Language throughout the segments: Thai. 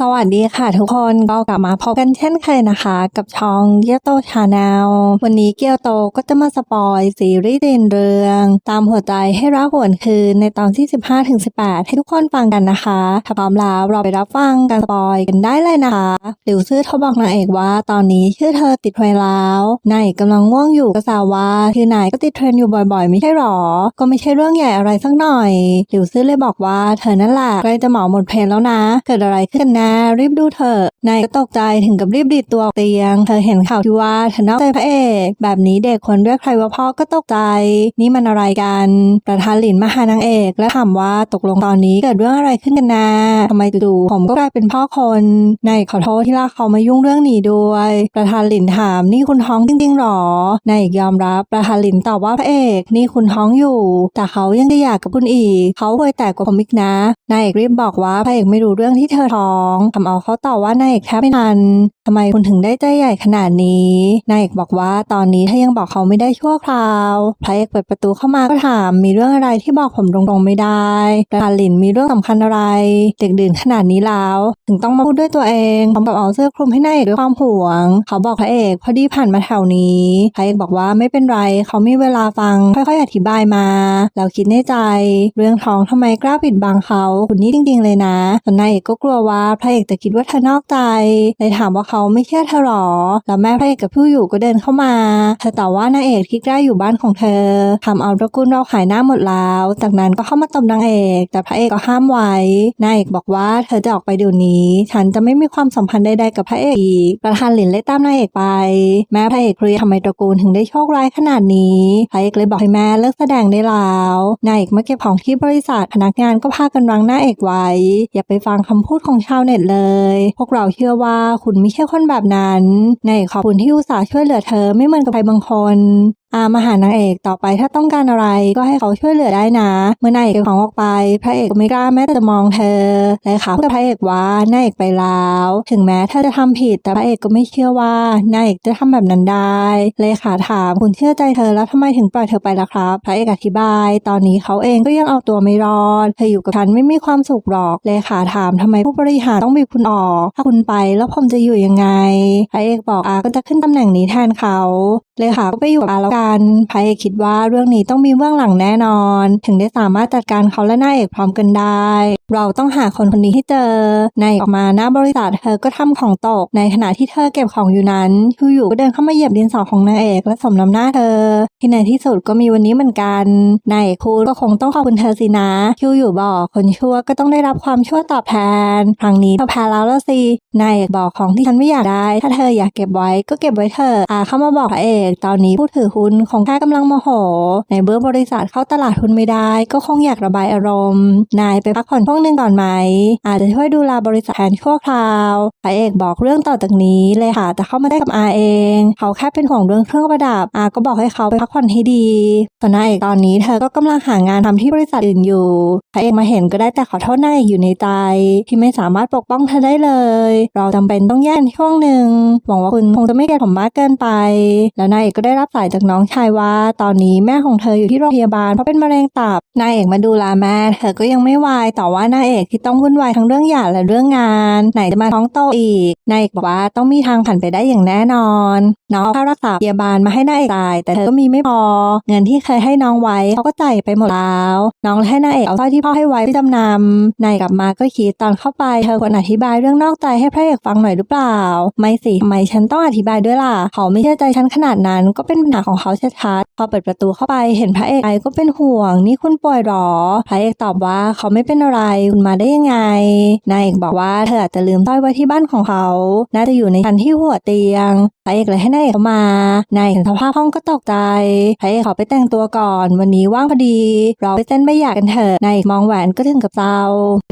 สวัสดีค่ะทุกคนก็กลับมาพบกันเช่นเคยนะคะ กับช่องเกียวโตชาแนลวันนี้เกียวโตก็จะมาสปอยซีรีส์เดินเรื่อง ตามหัวใจให้รักหวนคืนในตอนที่ 15ถึง18 ให้ทุกคนฟังกันนะคะถ้าพร้อมแล้วเราไปรับฟังการสปอยกันได้เลยนะคะหลิวซื่อเขาบอกนางเอกว่าตอนนี้ชื่อเธอติดเทรนแล้วนายกำลังง่วงอยู่ก็สาวว่าคือนายก็ติดเทรนด์อยู่บ่อยๆ ไม่ใช่หรอ ก็ไม่ใช่เรื่องใหญ่อะไรสักหน่อยหลิวซื่อเลยบอกว่าเธอนั่นแหละใกล้จะเหมาหมดเพลนแล้วนะ เกิดอะไรขึ้นนแน่รีบดูเถอะนายก็ตกใจถึงกับรีบดีดตัวออกเตียง เธอเห็นข่าวที่ว่าเธอนอกใจพระเอกแบบนี้เด็กคนเรียกใครว่าพ่อก็ตกใจ นี่มันอะไรกัน ประธานหลินมาหานางเอก และถามว่าตกลงตอนนี้เกิดเรื่องอะไรขึ้นกันนะทำไมจู่ๆผมก็กลายเป็นพ่อคนนายขอโทษที่ลากเขามายุ่งเรื่องนี้ด้วย ประธานหลินถามนี่คุณท้องจริงๆหรอนายเอกยอมรับประธานหลินตอบว่าพระเอก นี่คุณท้องอยู่ แต่เขายังจะอยากกับคุณอีก เขาเคยแตกกว่าผมอีกนะนายเอกรีบบอกว่าพระเอกไม่รู้เรื่องที่เธอท้องทำเอาเขาตอบว่านายเอกแทบไม่ทันทำไมคุณถึงได้ใจใหญ่ขนาดนี้นายเอกบอกว่าตอนนี้ถ้ายังบอกเขาไม่ได้ชั่วคราวพระเอกเปิดประตูเข้ามาก็ถามมีเรื่องอะไรที่บอกผมตรงๆไม่ได้ประธานหลินมีเรื่องสำคัญอะไรเด็กดื่นขนาดนี้แล้ว ถึงต้องมาพูดด้วยตัวเองพร้อมกับเอาเสื้อคลุมให้นายเอกด้วยความห่วง เขาบอกพระเอกพอดีผ่านมาแถวนี้พระเอกบอกว่าไม่เป็นไร เขามีเวลาฟังค่อยๆอธิบายมา แล้วคิดในใจ เรื่องท้องทำไมกล้าปิดบังเขาคุณนี่จริงๆเลยนะแต่นายเอกก็กลัวว่าพระเอกจะคิดว่าเธอนอกใจเลยถามว่าเขาไม่เชื่อเธอหรอ แล้วแม่พระเอกกับผู้อยู่ก็เดินเข้ามาเธอตอบว่านางเอกที่กล้อยู่บ้านของเธอทำเอาตระกูลเราขายหน้าหมดแล้ว จากนั้นก็เข้ามาตบนางเอก แต่พระเอกก็ห้ามไว้นางเอกบอกว่าเธอจะออกไปเดี๋ยวนี้ ฉันจะไม่มีความสัมพันธ์ใดๆกับพระเอกอีกประธานหลินเลยตามนางเอกไป แม่พระเอกเครียดทำไมตระกูลถึงได้โชคร้ายขนาดนี้พระเอกเลยบอกให้แม่เลิกแสดงได้แล้วนางเอกมาเก็บของที่บริษัทพนักงานก็พากันรังหน้าเอกไว้ อย่าไปฟังคำพูดของชาวเน็ตเลย พวกเราเชื่อว่าคุณไม่ใช่คนแบบนั้น ในขอบคุณที่อุตส่าห์ช่วยเหลือเธอไม่เหมือนกับใครบางคน อามาหานางเอกต่อไปถ้าต้องการอะไรก็ให้เขาช่วยเหลือได้นะ เมื่อนายเอกเก็บของออกไป พระเอกก็ไม่กล้าแม้แต่จะมองเธอและขาพูดกับพระเอกว่านายเอกไปแล้ว ถึงแม้เธอจะทำผิด แต่พระเอกก็ไม่เชื่อว่านายเอกจะทำแบบนั้นได้เลยขาถามคุณเชื่อใจเธอแล้วทำไมถึงปล่อยเธอไปล่ะครับ พระเอกอธิบาย ตอนนี้เขาเองก็ยังเอาตัวไม่รอดเธออยู่กับฉันไม่มีความสุขหรอกเลยขาถามทำไมผู้บริหารต้องบีบคุณออกถ้าคุณไปแล้วผมจะอยู่ยังไง พระเอกบอกอาก็จะขึ้นตำแหน่งนี้แทนเขาเลยค่ะก็ไปอยู่กับอาแล้วกันพระเอกคิดว่าเรื่องนี้ต้องมีเบื้องหลังแน่นอน ถึงได้สามารถจัดการเขาและนายเอกพร้อมกันได้ เราต้องหาคนคนนี้ให้เจอนายออกมาหน้าบริษัทเธอก็ทำของตก ในขณะที่เธอเก็บของอยู่นั้นชูอยู่ก็เดินเข้ามาเหยียบดินสอของนายเอกและสมน้ำหน้าเธอ ที่ในที่สุดก็มีวันนี้เหมือนกันนายเอกคูดก็คงต้องขอบคุณเธอสินะชูอยู่บอกคนชั่วก็ต้องได้รับความชั่วตอบแทนครั้งนี้เธอแพ้แล้วละสินายเอกบอกของที่ฉันไม่อยากได้ ถ้าเธออยากเก็บไว้ก็เก็บไว้เถอะอาเข้ามาบอกพระเอก ตอนนี้ผู้ถือหุ้นของแค่กำลังโมโหในเบื้องบริษัทเข้าตลาดหุ้นไม่ได้ ก็คงอยากระบายอารมณ์ นายไปพักผ่อนช่วงหนึ่งก่อนไหม อาจจะช่วยดูแลบริษัทแทนชั่วคราวพระเอกบอกเรื่องต่อจากนี้เลยค่ะแต่เข้ามาได้กับอาเอง เขาแค่เป็นห่วงเรื่องเครื่องประดับอาก็บอกให้เขาไปพักผ่อนให้ดีส่วนนายเอกตอนนี้เธอก็กำลังหางานทำที่บริษัทอื่นอยู่พระเอกมาเห็นก็ได้แต่ขอโทษนายเอกอยู่ในใจที่ไม่สามารถปกป้องเธอได้เลย เราจำเป็นต้องแยกช่วงหนึ่งหวังว่าคุณคงจะไม่เกลียดผมมากเกินไป แล้วนายเอกก็ได้รับสายจากน้ององชายว่า ตอนนี้แม่ของเธออยู่ที่โรงพยาบาลเพราะเป็นมะเร็งตับนายเอกมาดูแลแม่เธอก็ยังไม่วายต่อว่านายเอกที่ต้องวุ่นวายทั้งเรื่องหย่าและเรื่องงาน ไหนจะมาท้องโตอีกนายเอกบอกว่าต้องมีทางผ่านไปได้อย่างแน่นอนน้องค่ารักษาพยาบาลมาให้นายเอกจ่าย แต่เธอก็มีไม่พอ เงินที่เคยให้น้องไว้เขาก็จ่ายไปหมดแล้วน้องเลยให้นายเอกเอาสร้อยที่พ่อให้ไว้ไปจำนำนายกลับมาก็คิดตอนเข้าไปเธอควรอธิบายเรื่องนอกใจให้พระเอกฟังหน่อยหรือเปล่า ไม่สิทำไมฉันต้องอธิบายด้วยล่ะเขาไม่เชื่อใจฉันขนาดนั้นก็เป็นปัญหาของเขาขาชัดๆพอเปิดประตูเข้าไปเห็นพระเอกไอก็เป็นห่วง นี่คุณป่วยหรอ พระเอกตอบว่าเขาไม่เป็นอะไรคุณมาได้ยังไงนายเอกบอกว่าเธออาจจะลืมต้อยไว้ที่บ้านของเขา น่าจะอยู่ในชั้นที่หัวเตียง พระเอกเลยให้นายเอกเข้ามานายเห็นสภาพห้องก็ตกใจพระเอกขอไปแต่งตัวก่อน วันนี้ว่างพอดี เราไปเต้นไม่อยากกันเถอะนายเอกมองแหวนก็ถึงกับเศร้า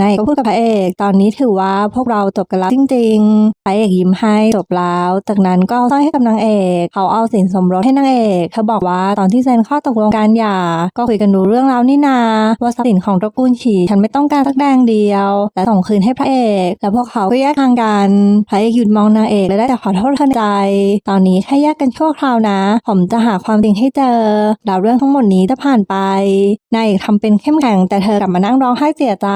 นายเอกก็พูดกับพระเอกตอนนี้ถือว่าพวกเราจบกันแล้วจริงๆพระเอกยิ้มให้จบแล้ว จากนั้นก็สร้อยให้กับนางเอกเขาเอาสินสมรสให้นางเอกเธอบอกว่าตอนที่เซ็นข้อตกลงการหย่าก็คุยกันดูเรื่องราวนี่นาว่าทรัพย์สินของตระกูลฉีฉันไม่ต้องการสักแดงเดียว และส่งคืนให้พระเอก แล้วพวกเขาก็แยกทางกันพระเอกหยุดมองนางเอกและได้แต่ขอโทษเธอในใจตอนนี้แค่แยกกันชั่วคราวนะ ผมจะหาความจริงให้เจอแล้วเรื่องทั้งหมดนี้จะผ่านไปนายเอกทำเป็นเข้มแข็งแต่เธอกลับมานั่งร้องไห้เสียใจ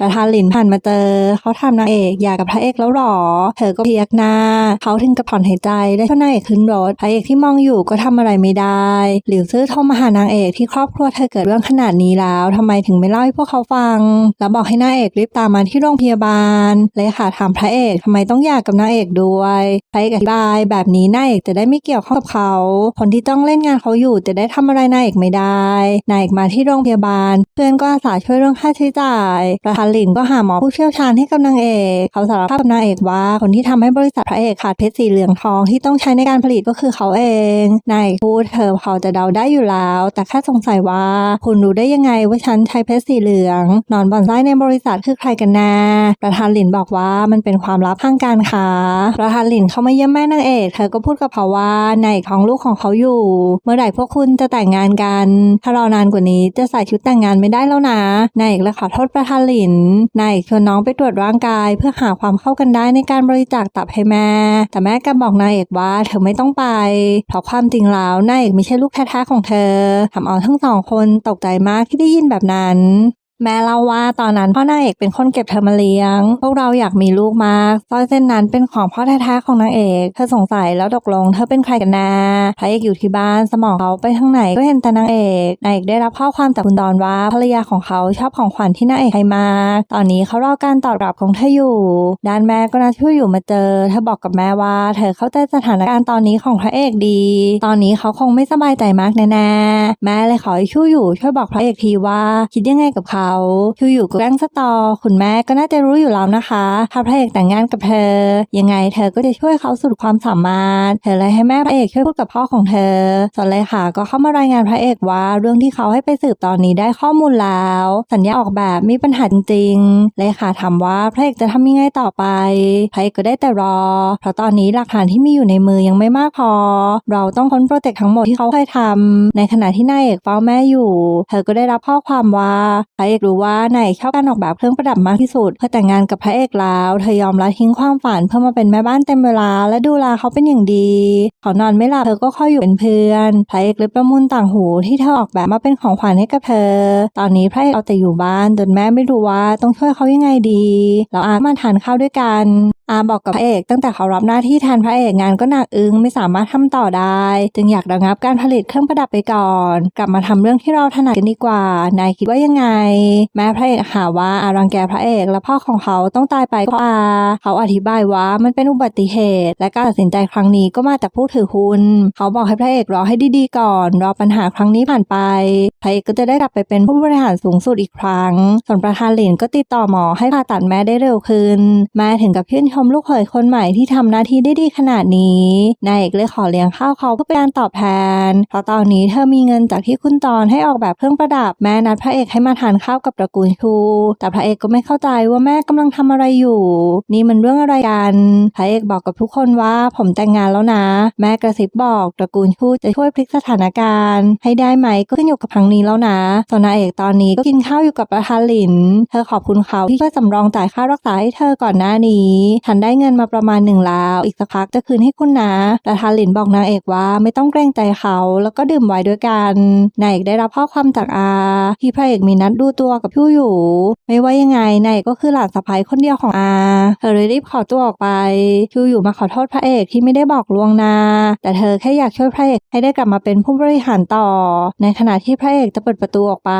ประธานหลินผ่านมาเจอ เขาทำนางเอกอยากกับพระเอกแล้วหรอ เธอก็พยักหน้า เขาถึงกับถอนหายใจได้ช่วยนางเอกขึ้นรถพระเอกที่มองอยู่ก็ทำอะไรไม่ได้ หลิวซื่อโทรมาหานางเอกที่ครอบครัวเธอเกิดเรื่องขนาดนี้แล้วทำไมถึงไม่เล่าให้พวกเขาฟัง แล้วบอกให้นางเอกรีบตามมาที่โรงพยาบาลเลยค่ะถามพระเอกทำไมต้องหย่ากกับนางเอกด้วยพระเอกอธิบายแบบนี้นางเอกจะได้ไม่เกี่ยวข้องกับเขา คนที่ต้องเล่นงานเขาอยู่จะได้ทำอะไรนางเอกไม่ได้นางเอกมาที่โรงพยาบาล เพื่อนก็อาสาช่วยเรื่องค่าใช้จ่ายประธานหลินก็หาหมอผู้เชี่ยวชาญให้กับนางเอกเขาสารภาพกับนางเอกว่าคนที่ทำให้บริษัทพระเอกขาดเพชรสีเหลืองทองที่ต้องใช้ในการผลิตก็คือเขาเองนายเอกพูดเธอพอจะเดาได้อยู่แล้ว แต่แค่สงสัยว่าคุณรู้ได้ยังไงว่าฉันใช้เพชรสีเหลือง นอนบอนไส้ในบริษัทคือใครกันแน่ประธานหลินบอกว่ามันเป็นความลับทางการค้าประธานหลินเขามาเยี่ยมแม่นางเอกเธอก็พูดกับเขาว่านายเอกท้องลูกของเขาอยู่ เมื่อไหร่พวกคุณจะแต่งงานกัน ถ้ารอนานกว่านี้จะใส่ชุดแต่งงานไม่ได้แล้วนะนายเอกเลยขอโทษประธานหลินนายเอกชวนน้องไปตรวจร่างกาย เพื่อหาความเข้ากันได้ในการบริจาคตับให้แม่ แต่แม่กลับบอกนายเอกว่าเธอไม่ต้องไปเพราะความจริงแล้วนายเอกไม่ใช่ลูกแท้ๆของเธอทำเอาทั้งสองคนตกใจมากที่ได้ยินแบบนั้น แม่เล่าว่าตอนนั้นพ่อนางเอกเป็นคนเก็บเธอมาเลี้ยง พวกเราอยากมีลูกมากสร้อยเส้นนั้นเป็นของพ่อแท้ๆของนางเอกเธอสงสัยแล้วตกลงเธอเป็นใครกันแน่พระเอกอยู่ที่บ้านสมองเขาไปทางไหนก็เห็นแต่นางเอกนางเอกได้รับข้อความจากคุณดอนว่าภรรยาของเขาชอบของขวัญที่นางเอกให้มากตอนนี้เขารอการตอบรับของเธออยู่ ด้านแม่ก็นัดช่วยอยู่มาเจอเธอบอกกับแม่ว่า เธอเข้าใจสถานการณ์ตอนนี้ของพระเอกดี ตอนนี้เขาคงไม่สบายใจมากแน่ๆแม่เลยขอให้ช่วยอยู่ช่วยบอกพระเอกทีว่าคิดยังไงกับเขาช่วอยู่กับแกงสตอ คุณแม่ก็น่าจะรู้อยู่แล้วนะคะถ้าพระเอกแต่งงานกับเธอ ยังไงเธอก็จะช่วยเขาสุดความสามารถ เธอเลยให้แม่พระเอกช่วยพูดกับพ่อของเธอส่วนเลยค่ะก็เข้ามารายงานพระเอกว่าเรื่องที่เขาให้ไปสืบตอนนี้ได้ข้อมูลแล้ว สัญญาออกแบบมีปัญหาจริงๆเลยค่ะถามว่าพระเอกจะทำยังไงต่อไปพระเอกก็ได้แต่รอ เพราะตอนนี้หลักฐานที่มีอยู่ในมือยังไม่มากพอ เราต้องค้นโปรเจกต์ทั้งหมดที่เขาเคยทำในขณะที่นายเอกเฝ้าแม่อยู่ เธอก็ได้รับข้อความว่าพระเอกรู้ว่านายเอกชอบการออกแบบเครื่องประดับมากที่สุดเพื่อแต่งงานกับพระเอกแล้วเธอยอมละทิ้งความฝันเพื่อมาเป็นแม่บ้านเต็มเวลาและดูแลเขาเป็นอย่างดีเขานอนไม่หลับเธอก็คอยอยู่เป็นเพื่อนพระเอกเลยประมูลต่างหูที่เธอออกแบบมาเป็นของขวัญให้กับเธอ ตอนนี้พระเอกเอาแต่อยู่บ้านจนแม่ไม่รู้ว่าต้องช่วยเขายังไงดีแล้วอามาทานข้าวด้วยกัน อาบอกกับพระเอก ตั้งแต่เขารับหน้าที่แทนพระเอกงานก็หนักอึ้งไม่สามารถทำต่อได้ จึงอยากระงับการผลิตเครื่องประดับไปก่อน กลับมาทำเรื่องที่เราถนัดกันดีกว่า นายคิดว่ายังไง แม่พระเอกหาว่าอารังแกพระเอก และพ่อของเขาต้องตายไปก็อาเขาอธิบายว่ามันเป็นอุบัติเหตุ และการตัดสินใจครั้งนี้ก็มาจากผู้ถือหุ้นเขาบอกให้พระเอกรอให้ดีๆก่อนรอปัญหาครั้งนี้ผ่านไปพระเอกก็จะได้กลับไปเป็นผู้บริหารสูงสุดอีกครั้งส่วนประธานหลินก็ติดต่อหมอให้ผ่าตัดแม่ได้เร็วขึ้นแม่ถึงกับชื่นชมลูกเขยคนใหม่ที่ทำหน้าที่ได้ดีขนาดนี้นายเอกเลยขอเลี้ยงข้าวเขาเพื่อเป็นการตอบแทนเพราะตอนนี้เธอมีเงินจากที่คุณจรให้ออกแบบเครื่องประดับแม่นัดพระเอกให้มาทานข้าวกับตระกูลชู แต่พระเอกก็ไม่เข้าใจว่าแม่กำลังทำอะไรอยู่ นี่มันเรื่องอะไรกันพระเอกบอกกับทุกคนว่าผมแต่งงานแล้วนะ แม่กระซิบบอกตระกูลชูจะช่วยพลิกสถานการณ์ ให้ได้ไหมก็ขึ้นอยู่กับครั้งนี้แล้วนะส่วนนายเอกตอนนี้ก็กินข้าวอยู่กับประธานหลิน เธอขอบคุณเขาที่ช่วยสำรองจ่ายค่ารักษาให้เธอก่อนหน้านี้ฉันได้เงินมาประมาณหนึ่งแล้ว อีกสักพักจะคืนให้คุณนะประธาหลินบอกนางเอกว่าไม่ต้องเกรงใจเขา แล้วก็ดื่มไวน์ด้วยกัน นายเอกได้รับข้อความจากอาที่พระเอกมีนัดดูตัวกับพี่อยู่ ไม่ว่ายังไงนายเอกก็คือหลานสะใภ้คนเดียวของอา เธอเลยรีบขอตัวออกไปชูอยู่มาขอโทษพระเอกที่ไม่ได้บอกลวงนา แต่เธอแค่อยากช่วยพระเอกให้ได้กลับมาเป็นผู้บริหารต่อ ในขณะที่พระเอกจะเปิดประตูออกไป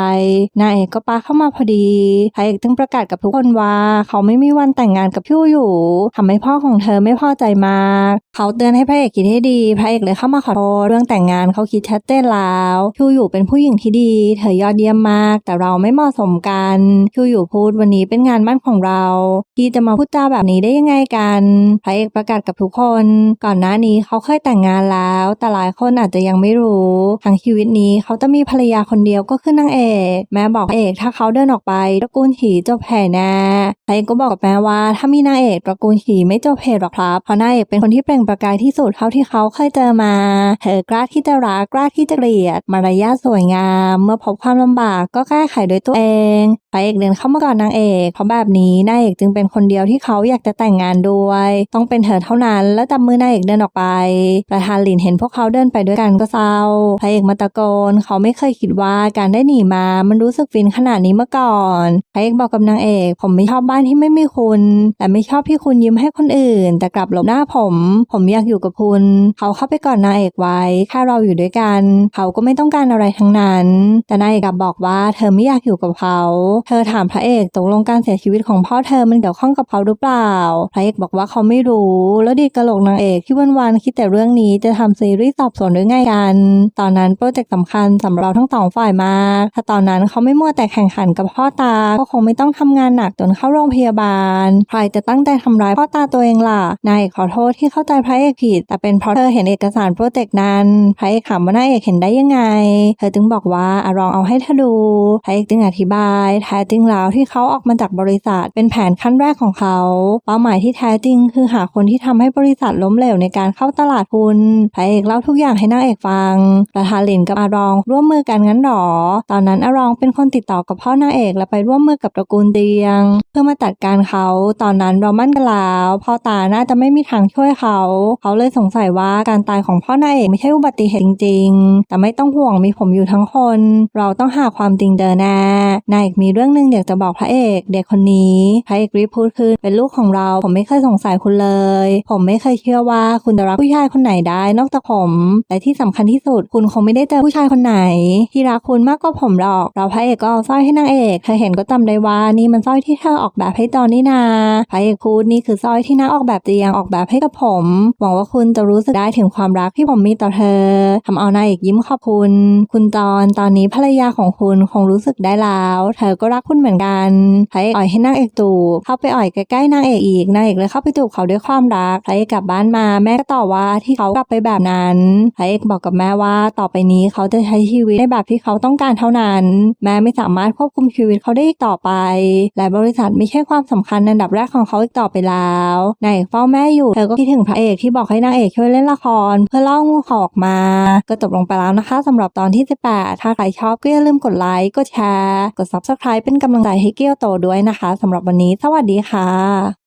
นายเอกก็ปาเข้ามาพอดี พระเอกจึงประกาศกับทุกคนว่า เขาไม่มีวันแต่งงานกับพี่อยู่ทำให้พ่อของเธอไม่พอใจมาก เขาเตือนให้พระเอกคิดให้ดี พระเอกเลยเข้ามาขอโทษเรื่องแต่งงานเขาคิดชัดเจนแล้วชูอยู่เป็นผู้หญิงที่ดี เธอยอดเยี่ยมมาก แต่เราไม่เหมาะสมกันชูอยู่พูดวันนี้เป็นงานมั่นของเราที่จะมาพูดจาแบบนี้ได้ยังไงกันพระเอกประกาศกับทุกคน ก่อนหน้านี้เขาเคยแต่งงานแล้ว แต่หลายคนอาจจะยังไม่รู้ทั้งชีวิตนี้เขาจะมีภรรยาคนเดียวก็คือนางเอก แม่บอกเอกถ้าเขาเดินออกไปตระกูลถีจบแผ่แน่พระเอกก็บอกกับแม่ว่าถ้ามีนางเอกตระกูลฉีไม่จบเหตุหรอกครับเพราะนายเอกเป็นคนที่เปล่งประกายที่สุดเท่าที่เขาเคยเจอมา เธอกล้าที่จะรักกล้าที่จะเกลียด มารยาทสวยงาม เมื่อพบความลำบากก็แก้ไขโดยตัวเองพระเอกเดินเข้ามาก่อนนางเอกเพราะแบบนี้นายเอกจึงเป็นคนเดียวที่เขาอยากจะแต่งงานด้วย ต้องเป็นเธอเท่านั้น แล้วจับมือนายเอกเดินออกไปประธานหลินเห็นพวกเขาเดินไปด้วยกันก็เศร้าพระเอกมาตะโกนเขาไม่เคยคิดว่าการได้หนีมา มันรู้สึกฟินขนาดนี้มาก่อนพระเอกบอกกับนางเอก ผมไม่ชอบบ้านที่ไม่มีคุณและไม่ชอบที่คุณณยิ้มให้คนอื่น แต่กลับหลบหน้าผม ผมอยากอยู่กับคุณ เขาเข้าไปก่อดนางเอกไว้ แค่เราอยู่ด้วยกัน เขาก็ไม่ต้องการอะไรทั้งนั้น แต่นางเอกกลับบอกว่าเธอไม่อยากอยู่กับเขา เธอถามพระเอกตกลงการเสียชีวิตของพ่อเธอมันเกี่ยวข้องกับเขาหรือเปล่า พระเอกบอกว่าเขาไม่รู้ แล้วดีกระโหลกนางเอกที่วันๆคิดแต่เรื่องนี้จะทำซีรีส์สอบสวนด้วยไงกัน ตอนนั้นโปรเจกต์สำคัญสำหรับเราทั้งสองฝ่ายมาก ถ้าตอนนั้นเขาไม่มัวแต่แข่งขันกับพ่อตา ก็คงไม่ต้องทำงานหนักจนเข้าโรงพยาบาล ใครจะตั้งใจทำร้ายพ่อตาตัวเองล่ะ นายเอกขอโทษที่เข้าใจพระเอกผิด แต่เป็นเพราะเธอเห็นเอกสารโปรเจกต์นั้น พระเอกถามว่านายเอกเห็นได้ยังไง เธอจึงบอกว่าอะลองเอาให้เธอดู พระเอกจึงอธิบาย แท้จริงแล้วที่เขาออกมาจากบริษัท เป็นแผนขั้นแรกของเขา เป้าหมายที่แท้จริง คือหาคนที่ทำให้บริษัทล้มเหลวในการเข้าตลาดทุน พระเอกเล่าทุกอย่างให้นางเอกฟัง ประธานหลินกับอารองร่วมมือกันงั้นหรอ ตอนนั้นอารองเป็นคนติดต่อกับพ่อนางเอกและไปร่วมมือกับตระกูลเตียง เพื่อมาจัดการเขา ตอนนั้นเรามั่นกันแล้วพ่อตาน่าจะไม่มีทางช่วยเขา เขาเลยสงสัยว่าการตายของพ่อนางเอกไม่ใช่อุบัติเหตุจริงๆ แต่ไม่ต้องห่วงมีผมอยู่ทั้งคน เราต้องหาความจริงเดินแน่นายเอกมีเรื่องหนึ่งอยากจะบอกพระเอก เด็กคนนี้พระเอกรีบพูดขึ้นเป็นลูกของเรา ผมไม่เคยสงสัยคุณเลย ผมไม่เคยเชื่อว่าคุณจะรักผู้ชายคนไหนได้นอกจากผมและที่สำคัญที่สุด คุณคงไม่ได้เจอผู้ชายคนไหน ที่รักคุณมากกว่าผมหรอก เราพระเอกก็เอาสร้อยให้นางเอกเธอเห็นก็จำได้ว่านี่มันสร้อยที่เธอออกแบบให้จอนนี่นาพระเอกพูดนี่คือสร้อยที่นางออกแบบเตียงออกแบบให้กับผม หวังว่าคุณจะรู้สึกได้ถึงความรักที่ผมมีต่อเธอทำเอานางเอกยิ้มขอบคุณ คุณจอนตอนนี้ภรรยาของคุณคงรู้สึกได้แล้ว เธอก็รักคุณเหมือนกันพระเอกอ่อยให้นางเอกจูบเข้าไปอ่อยใกล้ๆนางเอกอีกนางเอกเลยเข้าไปจูบเขาด้วยความรักพระเอกกลับบ้านมาแม่ก็ต่อว่าที่เขากลับไปแบบนั้นพระเอกบอกกับแม่ว่าต่อไปนี้เขาจะใช้ชีวิตในแบบที่เขาต้องการเท่านั้น แม่ไม่สามารถควบคุมชีวิตเขาได้อีกต่อไป และบริษัทไม่ใช่ความสำคัญอันดับแรกของเขาอีกต่อไปแล้วนเฝ้าแม่อยู่ เธอก็คิดถึงพระเอกที่บอกให้นางเอกช่วยเล่นละคร เพื่อล่องหอกมา ก็จบลงไปแล้วนะคะสำหรับตอนที่ 18 ถ้าใครชอบก็อย่าลืมกดไลค์กดแชร์ กด subscribe เป็นกำลังใจให้เกี้ยวโตด้วยนะคะสำหรับวันนี้ สวัสดีค่ะ